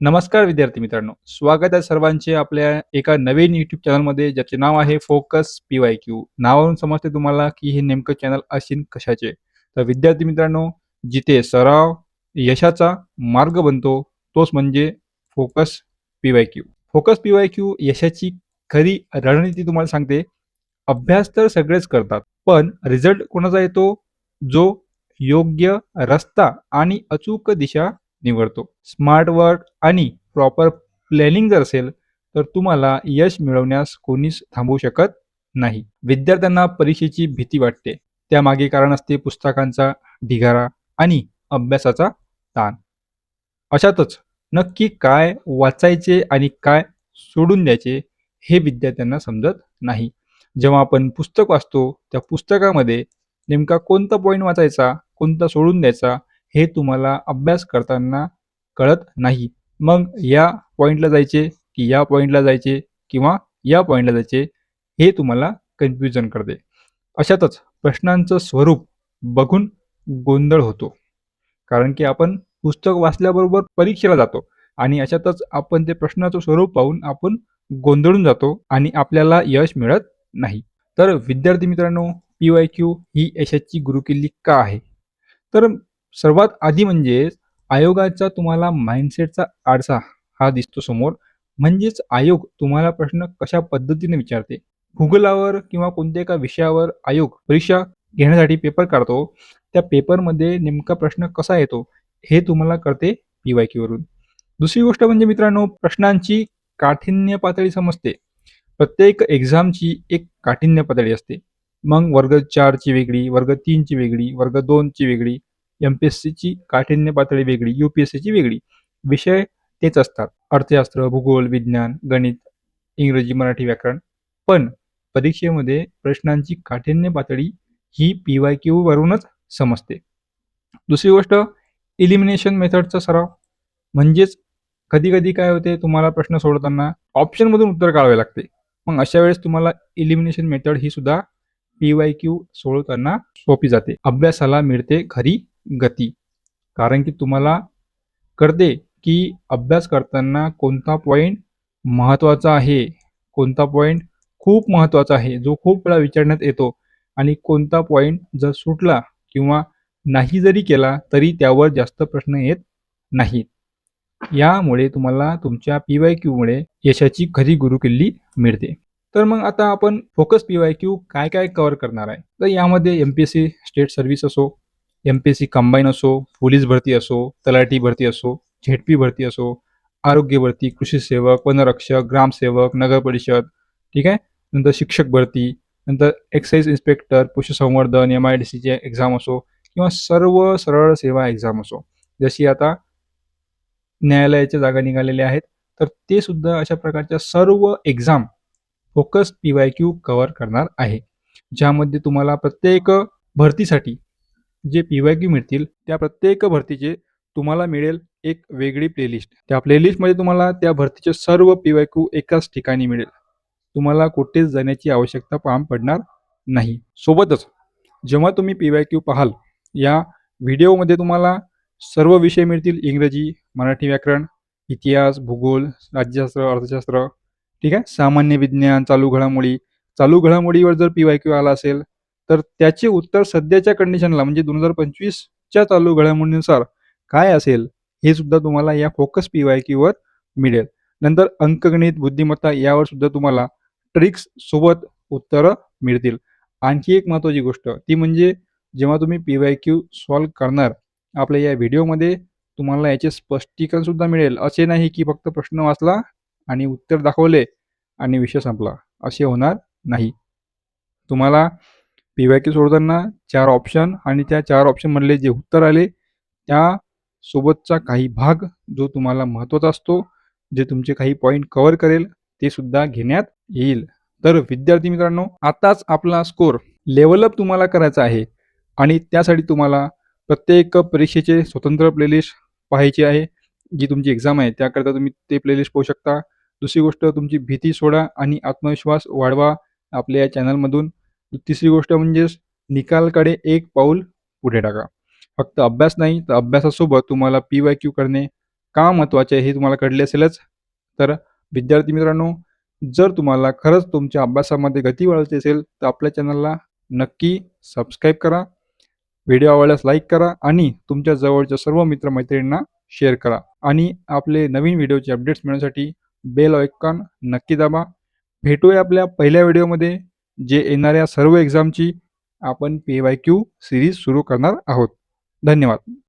नमस्कार विद्यार्थी मित्रांनो. स्वागत आहे सर्वांचे आपल्या एका नवीन युट्यूब चॅनलमध्ये ज्याचे नाव आहे फोकस पी वाय क्यू नावावरून समजते तुम्हाला की हे नेमकं चॅनल असेल कशाचे. तर विद्यार्थी मित्रांनो जिथे सराव यशाचा मार्ग बनतो तोच म्हणजे focus P Y Q focus P Y Q यशाची खरी रणनीती तुम्हाला सांगते. अभ्यास तर सगळेच करतात पण रिझल्ट कोणाचा येतो? जो योग्य रस्ता आणि अचूक दिशा निवडतो. स्मार्ट वर्क आणि प्रॉपर प्लॅनिंग जर असेल तर तुम्हाला यश मिळवण्यास कोणीच थांबवू शकत नाही. विद्यार्थ्यांना परीक्षेची भीती वाटते. त्यामागे कारण असते पुस्तकांचा ढिगारा आणि अभ्यासाचा ताण. अशातच नक्की काय वाचायचे आणि काय सोडून द्यायचे हे विद्यार्थ्यांना समजत नाही. जेव्हा आपण पुस्तक वाचतो त्या पुस्तकामध्ये नेमका कोणता पॉईंट वाचायचा कोणता सोडून द्यायचा हे तुम्हाला अभ्यास करताना कळत नाही. मग या पॉईंटला जायचे की या पॉईंटला जायचे किंवा या पॉईंटला जायचे हे तुम्हाला कन्फ्युजन करते. अशातच प्रश्नांचं स्वरूप बघून गोंधळ होतो. कारण की आपण पुस्तक वाचल्याबरोबर परीक्षेला जातो आणि अशातच आपण ते प्रश्नाचं स्वरूप पाहून आपण गोंधळून जातो आणि आपल्याला यश मिळत नाही. तर विद्यार्थी मित्रांनो पी वाय क्यू ही यशाची गुरुकिल्ली का आहे? तर सर्वात आधी म्हणजे आयोगाचा तुम्हाला माइंडसेटचा आरसा हा दिसतो समोर. म्हणजेच आयोग तुम्हाला प्रश्न कशा पद्धतीने विचारते? गुगलावर किंवा कोणत्या एका विषयावर आयोग परीक्षा घेण्यासाठी पेपर काढतो? त्या पेपरमध्ये नेमका प्रश्न कसा येतो? हे तुम्हाला कळते पी वाय वरून. दुसरी गोष्ट म्हणजे मित्रांनो प्रश्नांची काठिण्य पातळी समजते. प्रत्येक एक्झामची एक काठिण्य पातळी असते. मग वर्ग चारची वेगळी वर्ग तीनची वेगळी वर्ग दोनची वेगळी एम पी एस सीची काठिण्य पातळी वेगळी यू पी एस सीची वेगळी. विषय तेच असतात. अर्थशास्त्र भूगोल विज्ञान गणित इंग्रजी मराठी व्याकरण. पण परीक्षेमध्ये प्रश्नांची काठिण्य पातळी ही पी वाय क्यू वरूनच समजते. दुसरी गोष्ट इलिमिनेशन मेथडचा सराव. म्हणजेच कधी कधी काय होते तुम्हाला प्रश्न सोडवताना ऑप्शनमधून उत्तर काढावे लागते. मग अशा वेळेस तुम्हाला इलिमिनेशन मेथड ही सुद्धा पी वाय क्यू सोडवताना सोपी जाते. अभ्यासाला मिळते खरी गती. कारण की तुम्हाला कळते की अभ्यास करताना कोणता पॉईंट महत्त्वाचा आहे कोणता पॉईंट खूप महत्त्वाचा आहे जो खूप वेळा विचारण्यात येतो आणि कोणता पॉईंट जर सुटला किंवा नाही जरी केला तरी त्यावर जास्त प्रश्न येत नाहीत. यामुळे तुम्हाला तुमच्या पी वाय क्यूमुळे यशाची खरी गुरुकिल्ली मिळते. तर मग आता आपण फोकस पी वाय क्यू काय काय कव्हर करणार आहे? तर यामध्ये M P S C state service असो M P S C combine असो पोलीस भरती असो तलाठी भरती असो झेडपी भरती असो आरोग्य भरती कृषी सेवक वनरक्षक ग्रामसेवक नगर परिषद ठीक आहे? नंतर शिक्षक भरती नंतर एक्साईज इन्स्पेक्टर पशुसंवर्धन एम आय डी सीचे एक्झाम असो किंवा सर्व सरळ सेवा एक्झाम असो. जशी आता न्यायालयाच्या जागा निघालेल्या आहेत तर ते सुद्धा अशा प्रकारच्या सर्व exam focus P Y Q cover करणार आहे. ज्यामध्ये तुम्हाला प्रत्येक भरतीसाठी जे पी वाय क्यू मिळतील त्या प्रत्येक भरतीचे तुम्हाला मिळेल एक वेगळी प्लेलिस्ट त्या प्लेलिस्टमध्ये तुम्हाला त्या भरतीचे सर्व पी वाय क्यू एकाच ठिकाणी मिळेल. तुम्हाला कुठेच जाण्याची आवश्यकता पाम पडणार नाही. सोबतच जेव्हा तुम्ही पी वाय क्यू पाहाल या व्हिडिओमध्ये तुम्हाला सर्व विषय मिळतील. इंग्रजी मराठी व्याकरण इतिहास भूगोल राज्यशास्त्र अर्थशास्त्र. ठीक आहे? सामान्य विज्ञान चालू घडामोडी. चालू घडामोडीवर जर पी वाय क्यू आला असेल तर त्याचे उत्तर सध्याच्या कंडिशनला म्हणजे दोन हजार पंचवीसच्या चालू घडामोडीनुसार काय असेल हे सुद्धा तुम्हाला या फोकस पी वाय क्यूवर मिळेल. नंतर अंकगणित बुद्धिमत्ता यावर सुद्धा तुम्हाला ट्रिक्स सोबत उत्तरं मिळतील. आणखी एक महत्त्वाची गोष्ट ती म्हणजे जेव्हा तुम्ही पी वाय क्यू सॉल्व करणार आपल्या या व्हिडिओमध्ये तुम्हाला याचे स्पष्टीकरण सुद्धा मिळेल. असे नाही की फक्त प्रश्न वाचला आणि उत्तर दाखवले आणि विषय संपला. असे होणार नाही. तुम्हाला पी वाय क्यू सोडताना चार ऑप्शन आणि त्या चार ऑप्शनमधले जे उत्तर आले त्या सोबतचा काही भाग जो तुम्हाला महत्त्वाचा असतो जे तुमचे काही पॉईंट कव्हर करेल ते सुद्धा घेण्यात येईल. तर विद्यार्थी मित्रांनो आताच आपला स्कोर लेवलअप तुम्हाला करायचा आहे आणि त्यासाठी तुम्हाला प्रत्येक परीक्षेचे स्वतंत्र प्लेलिस्ट पाहायची आहे. जी तुमची एक्झाम आहे त्याकरता तुम्ही ते प्लेलिस्ट पाहू शकता. दुसरी गोष्ट तुमची भीती सोडा आणि आत्मविश्वास वाढवा आपल्या या चॅनलमधून तिसरी गोष्ट म्हणजेच निकालकडे एक पाऊल पुढे टाका. फक्त अभ्यास नाही तर अभ्यासासोबत तुम्हाला पी वाय क्यू करणे का महत्त्वाचे आहे हे तुम्हाला कळले असेलच. तर विद्यार्थी मित्रांनो जर तुम्हाला खरंच तुमच्या अभ्यासामध्ये गती वाढवायची असेल तर आपल्या चॅनलला नक्की सबस्क्राईब करा व्हिडिओ आवडल्यास लाईक करा आणि तुमच्या जवळच्या सर्व मित्रमैत्रिणींना शेअर करा. आणि आपले नवीन व्हिडिओचे अपडेट्स मिळवण्यासाठी बेल आयकॉन नक्की दाबा. भेटूया आपल्या पहिल्या व्हिडिओमध्ये. जे येणाऱ्या सर्व एक्झामची आपण पी वाय क्यू सिरीज सुरू करणार आहोत. धन्यवाद.